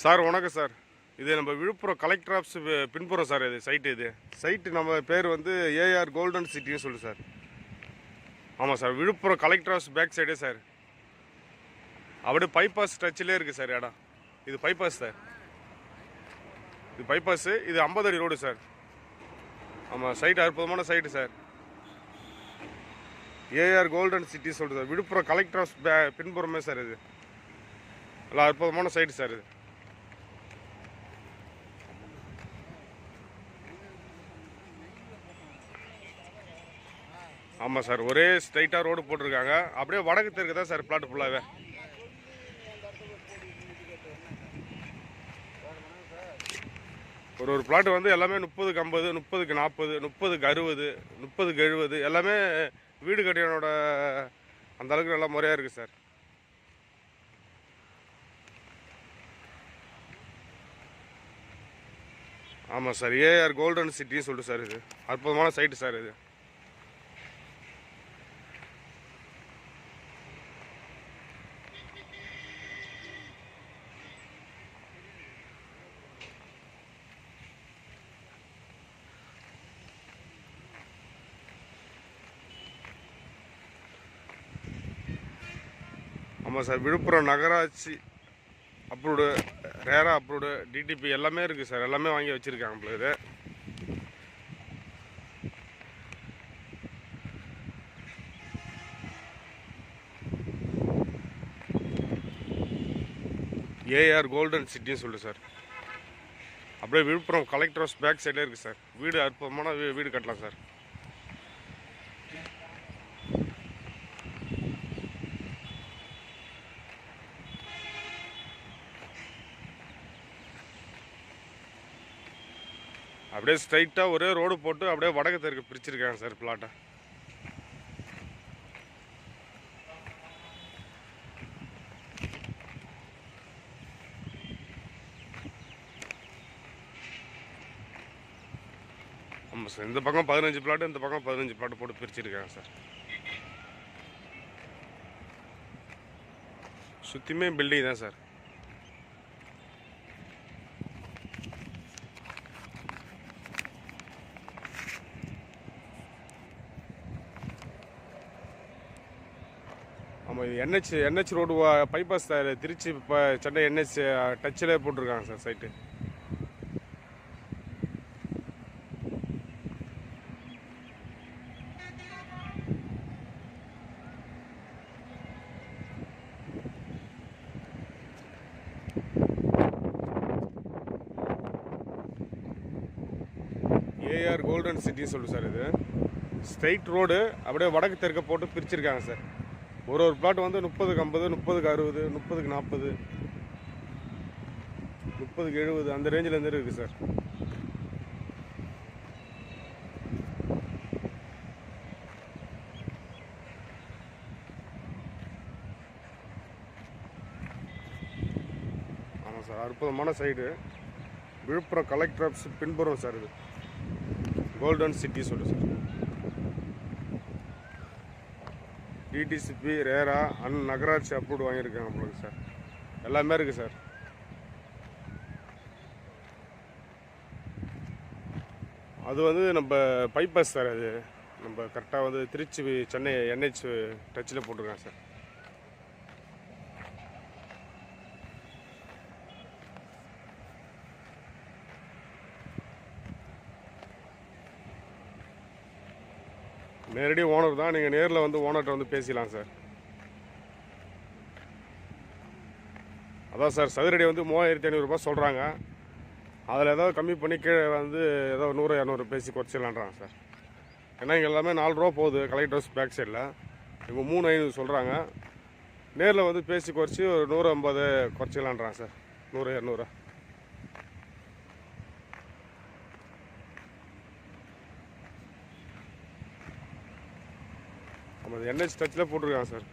Sir வணக்கம் sir. இது நம்ம விழுப்புரம் கலெக்டர் ஆஃபீஸ் பின்புறம் சார் இது சைட்டு இது. சைட்டு நம்ம பேர் வந்து ஏஆர் கோல்டன் சிட்டின்னு சொல்லு சார். ஆமாம் sir Villupuram collector office back சைடே சார். அப்படியே பைபாஸ் டச்சிலே இருக்குது சார் இடம். இது பைபாஸ் சார். இது பைபாஸு இது ஐம்பது அடி ரோடு சார். ஆமாம் சைட்டு அற்புதமான site sir. AR golden city சொல்லுது சார் விழுப்புரம் கலெக்டர் ஆஃபீஸ் பே பின்புறமே சார் இது. நல்லா அற்புதமான சைட்டு சார் இது. ஆமாம் சார் ஒரே ஸ்ட்ரைட்டாக ரோடு போட்டிருக்காங்க. அப்படியே வடக்கு தெற்கு தான் சார் பிளாட் ஃபுல்லாகவே ஒரு ஒரு பிளாட் வந்து எல்லாமே முப்பதுக்கு ஐம்பது முப்பதுக்கு நாற்பது முப்பதுக்கு அறுபது முப்பதுக்கு எழுபது எல்லாமே வீடு கட்டியனோட அந்த அளவுக்கு நல்லா முறையாக இருக்குது சார். ஆமாம் சார் ஏஆர் கோல்டன் சிட்டின்னு சொல்லிட்டு சார் இது. அற்புதமான சைட்டு சார் இது. ஆமாம் சார் விழுப்புரம் நகராட்சி அப்ரூவ்டு ரேரா அப்ரூவ்டு டிடிபி எல்லாமே இருக்குது சார். எல்லாமே வாங்கி வச்சுருக்காங்க நம்மளுக்கு இது. ஏஆர் கோல்டன் சிட்டின்னு சொல்லு சார். அப்படியே விழுப்புரம் கலெக்டர் ஹவுஸ் பேக் சைடில் இருக்குது சார். வீடு அற்புதமான வீ- வீடு கட்டலாம் சார். அப்படியே ஸ்ட்ரைட்டாக ஒரே ரோடு போட்டு அப்படியே வடக்கு தெற்கு பிரிச்சிருக்காங்க சார் பிளாட்டை ஆமாம் சார் இந்த பக்கம் பதினஞ்சு பிளாட்டு இந்த பக்கம் பதினஞ்சு பிளாட்டு போட்டு பிரிச்சிருக்காங்க சார் சுற்றியுமே பில்டிங் தான் சார் ஆமாம் இது NH NH road bypass Trichy இப்போ சென்னை என்ஹெச் டச்சில் போட்டிருக்காங்க சார் சைட்டு ஏஆர் கோல்டன் சிட்டின்னு சொல்லு சார் இது. ஸ்ட்ரைட் ரோடு அப்படியே வடக்கு தெற்க போட்டு பிரிச்சிருக்காங்க சார் ஒரு ஒரு பிளாட் வந்து முப்பதுக்கு ஐம்பது முப்பதுக்கு அறுபது முப்பதுக்கு நாற்பது முப்பதுக்கு எழுபது அந்த ரேஞ்சில் இருந்து இருக்குது சார் ஆமாம் சார் அற்புதமான சைடு விழுப்புரம் கலெக்டர் ஆஃபீஸ் பின்புறம் சார் இது. கோல்டன் சிட்டி சொல்லு சார் டிடிசிபி ரேரா அன் நகராட்சி அப்ரூவ்டு வாங்கியிருக்காங்க நம்மளுக்கு சார். எல்லாமே இருக்குது சார். அது வந்து நம்ம பைபாஸ் சார் அது. நம்ம கரெக்டாக வந்து திருச்சி சென்னை என்ஹெச் டச்சில் போட்டிருக்கேன் சார். நேரடி ஓனர் தான். நீங்கள் நேரில் வந்து ஓனர்கிட்ட வந்து பேசிக்கலாம் சார் அதான் சார் சதுரடி வந்து மூவாயிரத்தி ஐநூறுரூபா சொல்கிறாங்க அதில் ஏதாவது கம்மி பண்ணி கீழே வந்து ஏதோ நூறு இரநூறு பேசி குறைச்சிடலான்றாங்க சார் ஏன்னா இங்கே எல்லாமே நாலு ரூபா போகுது கலெக்டர்ஸ் ஹவுஸ் பேக் சைடில் இவங்க மூணு ஐநூறு சொல்கிறாங்க நேரில் வந்து பேசி குறைச்சி ஒரு நூறு ஐம்பது குறைச்சிடலான்றாங்க சார் நூறு இரநூறு. ஆமாம் என்ஹெச் டச்சில் போட்டிருக்காங்க sir.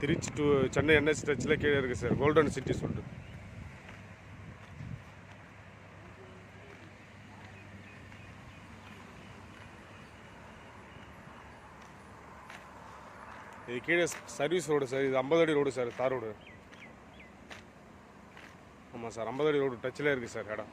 Trichy to Chennai NH டச்சில் கீழே இருக்குது சார். கோல்டன் சிட்டி சொல்லிட்டு இது கீழே சர்வீஸ் ரோடு சார். இது ஐம்பது அடி ரோடு சார் தார் ரோடு ஆமாம் சார் ஐம்பது அடி ரோடு டச்சில் இருக்குது சார் இடம்.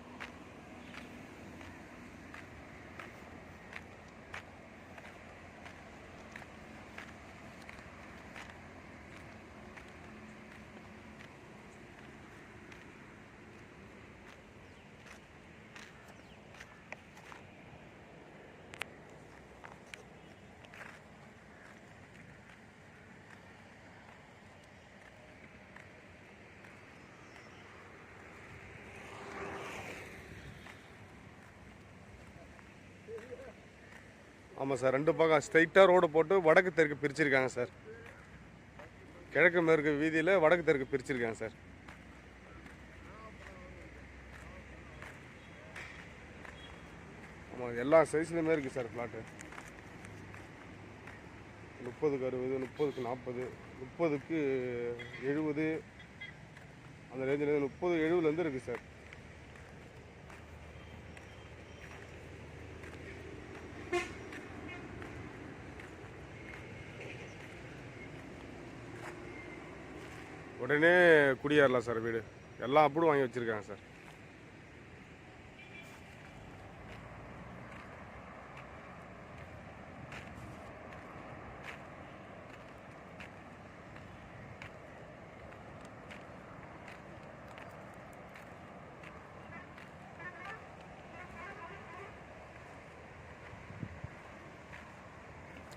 ஆமாம் சார் ரெண்டு பக்கம் ஸ்ட்ரைட்டாக ரோடு போட்டு வடக்கு தெற்கு பிரிச்சிருக்காங்க சார். கிழக்கு மேற்கு வீதியில் வடக்கு தெற்கு பிரிச்சிருக்காங்க சார். ஆமாம் எல்லா சைஸ்லையுமே இருக்குது சார் ஃப்ளாட்டு முப்பதுக்கு அறுபது முப்பதுக்கு நாற்பது முப்பதுக்கு எழுபது. அந்த ரேஞ்சில் முப்பது எழுபதுலேருந்து இருக்குது சார். உடனே குடியேறலாம் சார் வீடு. எல்லாம் அப்படும் வாங்கி வச்சுருக்காங்க சார்.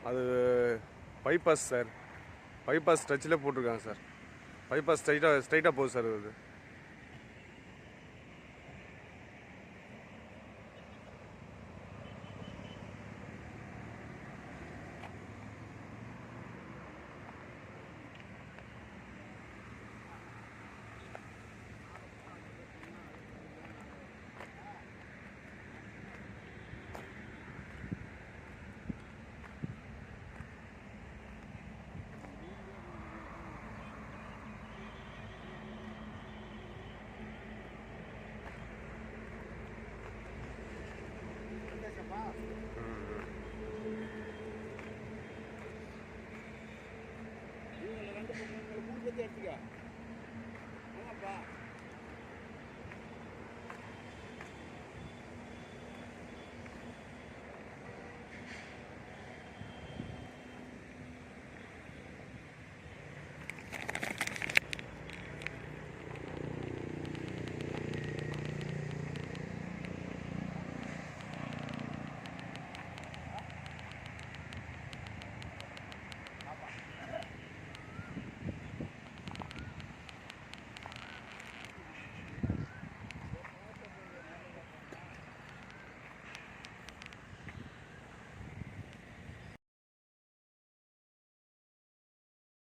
அது பைபாஸ் சார். பைபாஸ் டச்சில் போட்டிருக்காங்க சார். பைபாஸ் ஸ்ட்ரைட்டாக ஸ்ட்ரைட்டாக போகுது சார் அது. ವಿದ್ಯಾರ್ಥಿಗ ನಮ್ಮ